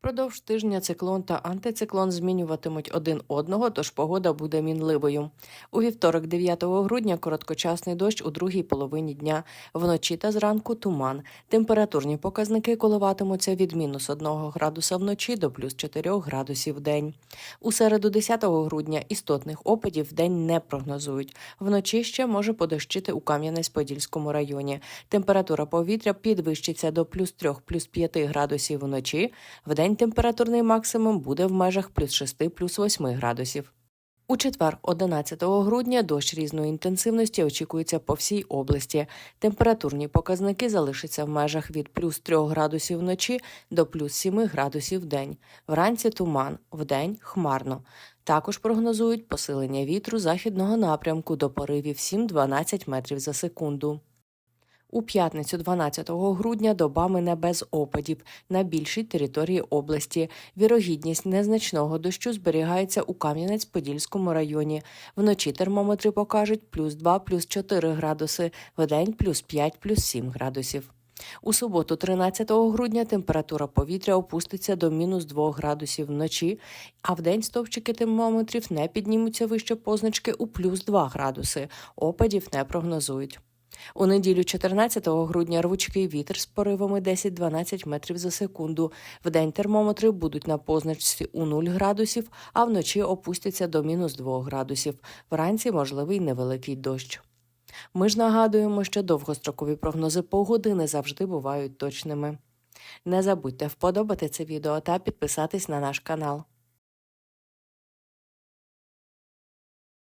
Впродовж тижня циклон та антициклон змінюватимуть один одного, тож погода буде мінливою. У вівторок, 9 грудня, короткочасний дощ у другій половині дня. Вночі та зранку туман. Температурні показники коливатимуться від мінус 1 градуса вночі до плюс 4 градусів в день. У середу, 10 грудня, істотних опадів в день не прогнозують. Вночі ще може подощити у Кам'янець-Подільському районі. Температура повітря підвищиться до плюс 3 плюс 5 градусів вночі. Вдень температурний максимум буде в межах плюс 6 плюс 8 градусів. У четвер, 11 грудня, дощ різної інтенсивності очікується по всій області. Температурні показники залишаться в межах від плюс 3 градусів вночі до плюс 7 градусів в день. Вранці туман, вдень хмарно. Також прогнозують посилення вітру західного напрямку до поривів 7-12 метрів за секунду. У п'ятницю 12 грудня доба мине без опадів на більшій території області. Вірогідність незначного дощу зберігається у Кам'янець-Подільському районі. Вночі термометри покажуть плюс 2, плюс 4 градуси, вдень плюс 5, плюс 7 градусів. У суботу, 13 грудня, температура повітря опуститься до мінус 2 градусів вночі, а вдень стовпчики термометрів не піднімуться вище позначки у плюс 2 градуси. Опадів не прогнозують. У неділю 14 грудня рвучкий вітер з поривами 10-12 метрів за секунду. Вдень термометри будуть на позначці у 0 градусів, а вночі опустяться до мінус 2 градусів. Вранці можливий невеликий дощ. Ми ж нагадуємо, що довгострокові прогнози погоди не завжди бувають точними. Не забудьте вподобати це відео та підписатись на наш канал.